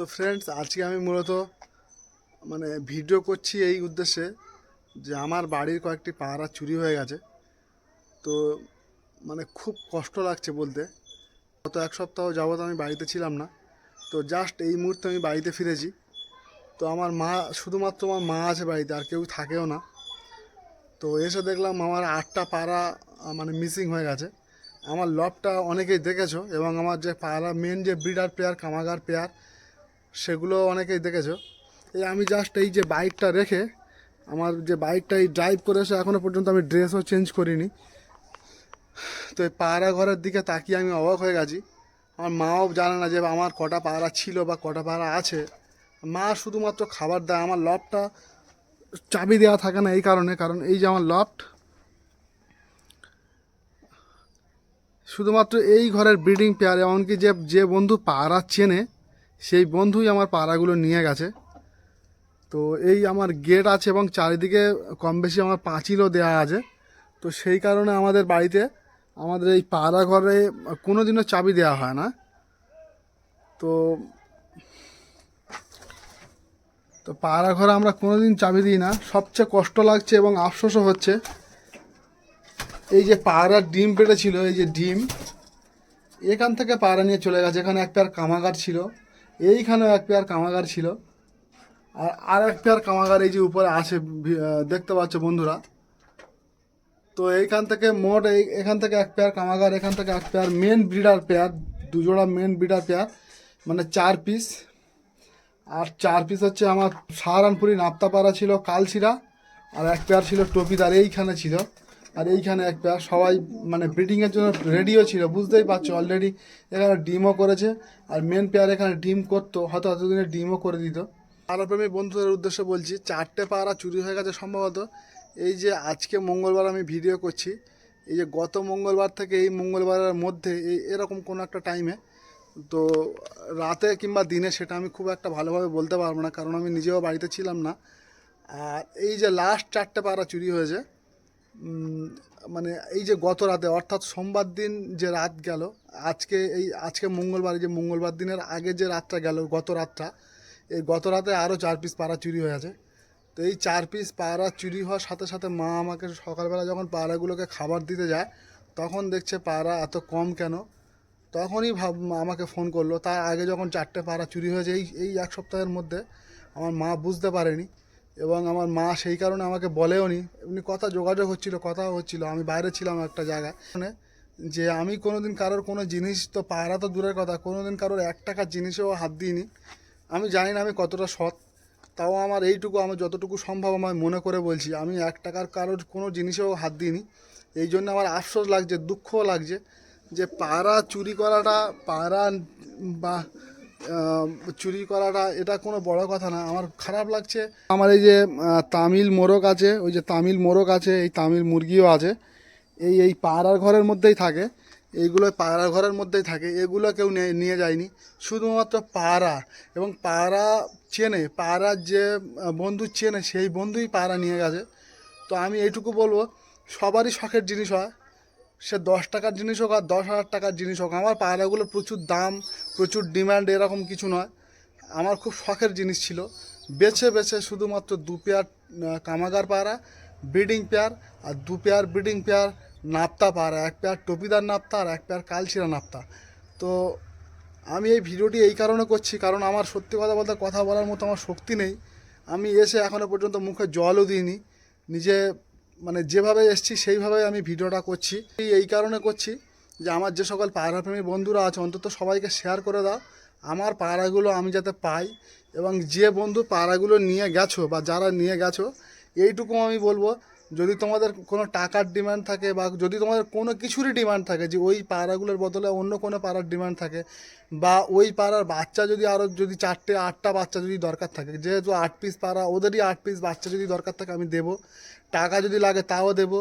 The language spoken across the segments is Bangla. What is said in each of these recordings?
তো ফ্রেন্ডস আজকে আমি মূলত মানে ভিডিও করছি এই উদ্দেশ্যে যে আমার বাড়ির কয়েকটি পাহারা চুরি হয়ে গেছে। তো মানে খুব কষ্ট লাগছে বলতে। গত এক সপ্তাহ যাবত আমি বাড়িতে ছিলাম না। তো জাস্ট এই মুহূর্তে আমি বাড়িতে ফিরেছি। তো আমার মা শুধুমাত্র আমার মা আছে বাড়িতে আর কেউ থাকেও না। তো এসে দেখলাম আমার আটটা আহ, মানে মিসিং হয়ে গেছে। আমার লবটা অনেকেই দেখেছ এবং আমার যে পায়রা মেন যে ব্রিডার পেয়ার কামাগার পেয়ার সেগুলো অনেকেই দেখেছ। এই আমি জাস্ট এই যে বাইকটা রেখে আমার যে বাইকটাই ড্রাইভ করে এসে এখনও পর্যন্ত আমি ড্রেসও চেঞ্জ করিনি। তো এই পায়রা ঘরের দিকে তাকিয়ে আমি অবাক হয়ে গেছি। আমার মাও জানে না যে আমার কটা পায়রা ছিল বা কটা পায়রা আছে। মা শুধুমাত্র খাবার দেয়, আমার লবটা চাবি দেওয়া থাকে না এই কারণে, কারণ এই যে আমার লফট শুধুমাত্র এই ঘরের ব্রিডিং পেয়ার এমনকি যে যে বন্ধু পাড়া চেনে সেই বন্ধুই আমার পাড়াগুলো নিয়ে গেছে। তো এই আমার গেট আছে এবং চারিদিকে কম বেশি আমার পাঁচিলও দেওয়া আছে। তো সেই কারণে আমাদের বাড়িতে আমাদের এই পাড়া ঘরে কোনো দিনও চাবি দেওয়া হয় না। তো তো পাড়া ঘরে আমরা কোনো দিন চাবি দিই না। সবচেয়ে কষ্ট লাগছে এবং আফসোসও হচ্ছে। এই যে পায়রার ডিম পেটেছিল, এই যে ডিম, এখান থেকে পায়রা নিয়ে চলে গেছে। এখানে এক পেয়ার কামাগার ছিল। এইখানেও এক পেয়ার কামাগার ছিল। আর আর এক পেয়ার কামাগার এই যে উপরে আছে দেখতে পাচ্ছ বন্ধুরা। তো এইখান থেকে মোট এই এখান থেকে এক পেয়ার কামাগার, এখান থেকে এক পেয়ার মেন ব্রিডার পেয়ার, দুজোড়া মেন ব্রিডার পেয়ার মানে চার পিস আর চার পিস হচ্ছে আমার সাহারানপুরি নাপ্তাপাড়া ছিল কালচিরা আর এক পেয়ার ছিল টপিদার এইখানে ছিল। আর এইখানে এক পেয়ার সবাই মানে ব্রিডিংয়ের জন্য রেডিও ছিল, বুঝতেই পারছ অলরেডি এখানে ডিমও করেছে। আর মেন পেয়ার এখানে ডিম করতো, হয়তো এতদিনে ডিমও করে দিত। পাড়াপ্রেমী বন্ধুদের উদ্দেশ্যে বলছি, চারটে পাড়া চুরি হয়ে গেছে সম্ভবত। এই যে আজকে মঙ্গলবার আমি ভিডিও করছি, এই যে গত মঙ্গলবার থেকে এই মঙ্গলবারের মধ্যে এই এরকম কোনো একটা টাইমে তো রাতে কিংবা দিনে সেটা আমি খুব একটা ভালোভাবে বলতে পারব না, কারণ আমি নিজেও বাড়িতে ছিলাম না। আর এই যে লাস্ট চারটে পাড়া চুরি হয়েছে মানে এই যে গত রাতে, অর্থাৎ সোমবার দিন যে রাত গেল, আজকে এই, আজকে মঙ্গলবার যে মঙ্গলবার দিনের আগে যে রাতটা গেল, গত রাতটা, এই গত রাতে আরও চার পিস পাড়া চুরি হয়ে আছে। তো এই চার পিস পায়রা চুরি হওয়ার সাথে সাথে মা আমাকে সকালবেলা যখন পায়রাগুলোকে খাবার দিতে যায়, তখন দেখছে পায়রা এত কম কেন? তখনই ভাব আমাকে ফোন করল। তার আগে যখন চারটে পায়রা চুরি হয়েছে, এই এই এক সপ্তাহের মধ্যে আমার মা বুঝতে পারেনি। এবং আমার মা সেই কারণে আমাকে বলেও নি এমনি কথা যোগাযোগ হচ্ছিল, কথা হচ্ছিল। আমি বাইরে ছিলাম একটা জায়গায়। মানে যে আমি কোনোদিন কারোর কোনো জিনিস, তো পায়রা তো দূরের কথা, কোনোদিন কারোর এক টাকার জিনিসেও হাত দিইনি। আমি জানি না আমি কতটা সৎ, তাও আমার এইটুকু আমার যতটুকু সম্ভব আমার মনে করে বলছি, আমি এক টাকার কারোর কোনো জিনিসেও হাত দিইনি। এই জন্য আমার আফসোস লাগছে, দুঃখও লাগছে যে পায়রা চুরি করাটা, পায়রা বা চুরি করাটা, এটা কোনো বড় কথা না। আমার খারাপ লাগছে। আমার এই যে তামিল মোরগ আছে, ওই যে তামিল মোরগ আছে, এই তামিল মুরগিও আছে, এই এই পায়রার ঘরের মধ্যেই থাকে। এইগুলো পায়রার ঘরের মধ্যেই থাকে। এগুলো কেউ নিয়ে যায়নি। শুধুমাত্র পায়রা এবং পায়রা চেনে পায়রার যে বন্ধু চেনে, সেই বন্ধুই পায়রা নিয়ে গেছে। তো আমি এইটুকু বলব, সবারই শখের জিনিস হয়। সে দশ টাকার জিনিস হোক আর দশ হাজার টাকার জিনিস হোক, আমার পায়রাগুলো প্রচুর দাম, প্রচুর ডিমান্ড, এরকম কিছু নয়। আমার খুব শখের জিনিস ছিল। বেছে বেছে শুধুমাত্র দু পেয়ার কামাগার পায়রা, ব্রিডিং পেয়ার আর দু পেয়ার ব্রিডিং পেয়ার নাপ্তা পায়রা, এক পেয়ার টপিদার নাপ্তা আর এক পেয়ার কালচিরা নাপ্তা। তো আমি এই ভিডিওটি এই কারণে করছি কারণ আমার সত্যি কথা বলতে কথা বলার মতো আমার শক্তি নেই। আমি এসে এখনও পর্যন্ত মুখে জলও দিইনি। নিজে মানে যেভাবে এসছি সেইভাবে আমি ভিডিওটা করছি। এই কারণে করছি যে আমার যে সকল পায়রাপ্রেমী বন্ধুরা আছে, অন্তত সবাইকে শেয়ার করে দাও। আমার পায়রাগুলো আমি যাতে পাই এবং যে বন্ধু পায়রাগুলো নিয়ে গেছো বা যারা নিয়ে গেছো, এইটুকু আমি বলব। যদি তোমাদের কোনো টাকার ডিমান্ড থাকে বা যদি তোমাদের কোনো কিছুরই ডিমান্ড থাকে যে ওই পাড়াগুলোর বদলে অন্য কোনো পাড়ার ডিমান্ড থাকে বা ওই পাড়ার বাচ্চা যদি আরও যদি চারটে, আটটা বাচ্চা যদি দরকার থাকে, যেহেতু আট পিস পাড়া, ওদেরই আট পিস বাচ্চা যদি দরকার থাকে আমি দেবো, টাকা যদি লাগে তাও দেবো।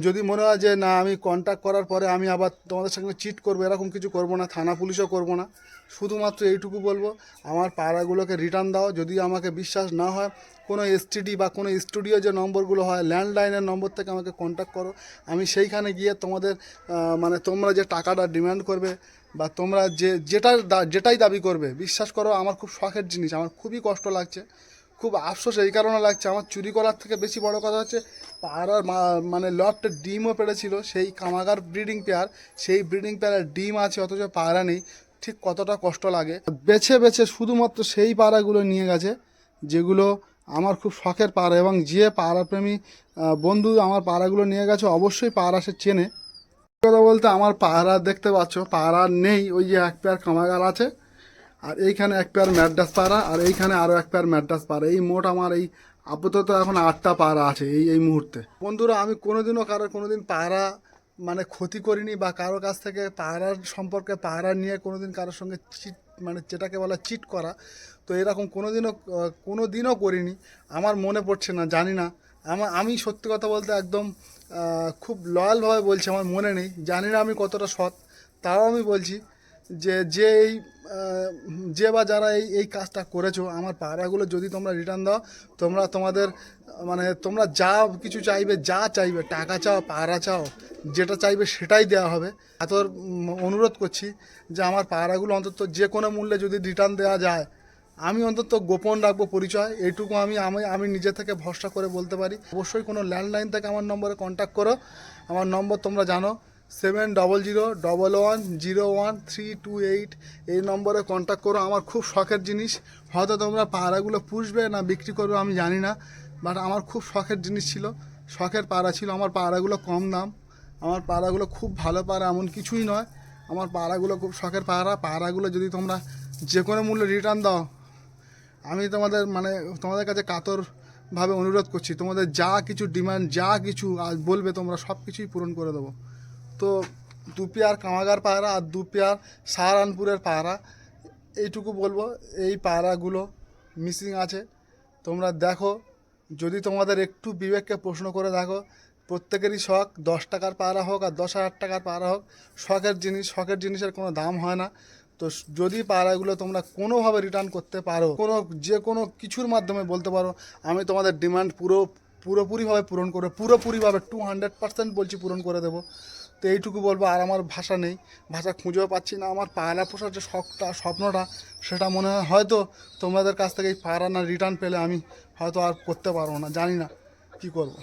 যদি মনে হয় যে না, আমি কন্ট্যাক্ট করার পরে আমি আবার তোমাদের সঙ্গে চিট করব, এরকম কিছু করব না, থানা পুলিশও করব না। শুধুমাত্র এইটুকু বলব, আমার পাড়াগুলোকে রিটার্ন দাও। যদি আমাকে বিশ্বাস না হয়, কোনো এসটিডি বা কোনো স্টুডিও যে নম্বরগুলো হয় ল্যান্ডলাইনের নম্বর থেকে আমাকে কন্ট্যাক্ট করো। আমি সেইখানে গিয়ে তোমাদের মানে তোমরা যে টাকাটা ডিমান্ড করবে বা তোমরা যে যেটা দা- যেটাই দাবি করবে, বিশ্বাস করো, আমার খুব শখের জিনিস, আমার খুবই কষ্ট লাগছে। খুব আফসোস এই কারণে লাগছে। আমার চুরি করার থেকে বেশি বড় কথা হচ্ছে পাড়ার মানে লটটা ডিমও পেড়েছিল সেই কামাগার ব্রিডিং পেয়ার সেই ব্রিডিং পেয়ারের ডিম আছে অথচ পায়রা নেই ঠিক কতটা কষ্ট লাগে। বেছে বেছে শুধুমাত্র সেই পাড়াগুলো নিয়ে গেছে যেগুলো আমার খুব শখের পাড়া এবং যে পায়রাপ্রেমী আহ, বন্ধু আমার পাড়াগুলো নিয়ে গেছে অবশ্যই পায়রা সে চেনে। কথা বলতে আমার পায়রা দেখতে পাচ্ছ পায়রা নেই ওই যে এক পেয়ার কামাগার আছে আর এইখানে এক পেয়ার ম্যাড্রাস পায়রা আর এইখানে আরও এক পেয়ার ম্যাড্রাস পাড়া। এই মোট আমার এই আপাতত এখন আটটা পায়রা আছে এই এই মুহূর্তে। বন্ধুরা, আমি কোনোদিনও কারও কোনোদিন পায়রা মানে ক্ষতি করিনি বা কারও কাছ থেকে পায়রার সম্পর্কে পায়রা নিয়ে কোনোদিন কারোর সঙ্গে চিট মানে যেটাকে বলা চিট করা, তো এরকম কোনোদিনও কোনো দিনও করিনি। আমার মনে পড়ছে না, জানি না। আমার আমি সত্যি কথা বলতে একদম খুব লয়ালভাবে বলছি, আমার মনে নেই। জানি না আমি কতটা সৎ, তাও আমি বলছি যে যে এই যে বা যারা এই এই কাজটা করেছ, আমার পায়রাগুলো যদি তোমরা রিটার্ন দাও, তোমরা তোমাদের মানে তোমরা যা কিছু চাইবে, যা চাইবে, টাকা চাও, পায়রা চাও, যেটা চাইবে সেটাই দেওয়া হবে। এত অনুরোধ করছি যে আমার পায়রাগুলো অন্তত যে কোনো মূল্যে যদি রিটার্ন দেওয়া যায়, আমি অন্তত গোপন রাখব পরিচয় এইটুকু আমি আমি আমি নিজে থেকে ভরসা করে বলতে পারি। অবশ্যই কোনো ল্যান্ডলাইন থেকে আমার নম্বরে কন্ট্যাক্ট করো। আমার নম্বর তোমরা জানো। Seven double zero double one zero one three two eight এই নম্বরে কন্ট্যাক্ট করো। আমার খুব শখের জিনিস। হয়তো তোমরা পায়রাগুলো পুষবে না বিক্রি করবে আমি জানি না বাট আমার খুব শখের জিনিস ছিল। শখের পায়রা ছিল। আমার পায়রাগুলো কম দাম। আমার পাড়াগুলো খুব ভালো পায়রা এমন কিছুই নয়। আমার পাড়াগুলো খুব শখের পায়রা পায়রাগুলো যদি তোমরা যে কোনো মূল্যে রিটার্ন দাও, আমি তোমাদের মানে তোমাদের কাছে কাতরভাবে অনুরোধ করছি। তোমাদের যা কিছু ডিমান্ড যা কিছু বলবে, তোমরা সব কিছুই পূরণ করে দেবো। তো দু পেয়ার কামাগার পায়রা আর দু পেয়ার সাহারানপুরের পায়রা। এইটুকু বলব, এই পায়রাগুলো মিসিং আছে। তোমরা দেখো, যদি তোমাদের একটু বিবেককে প্রশ্ন করে দেখো, প্রত্যেকেরই শখ দশ টাকার পায়রা হোক আর দশ হাজার টাকার পায়রা হোক, শখের জিনিস শখের জিনিসের কোনো দাম হয় না। তো যদি পায়রাগুলো তোমরা কোনোভাবে রিটার্ন করতে পারো, কোনো যে কোনো কিছুর মাধ্যমে বলতে পারো, আমি তোমাদের ডিমান্ড পুরো পুরোপুরিভাবে পূরণ করে পুরোপুরিভাবে টু হান্ড্রেড পার্সেন্ট বলছি পূরণ করে দেবো। তো এইটুকু বলব, আর আমার ভাষা নেই। ভাষা খুঁজেও পাচ্ছি না। আমার পায়রা পোষার যে শখটা, স্বপ্নটা, সেটা মনে হয় হয়তো তোমাদের কাছ থেকে এই পায়রা না রিটার্ন পেলে আমি হয়তো আর করতে পারব না। জানি না কী করব।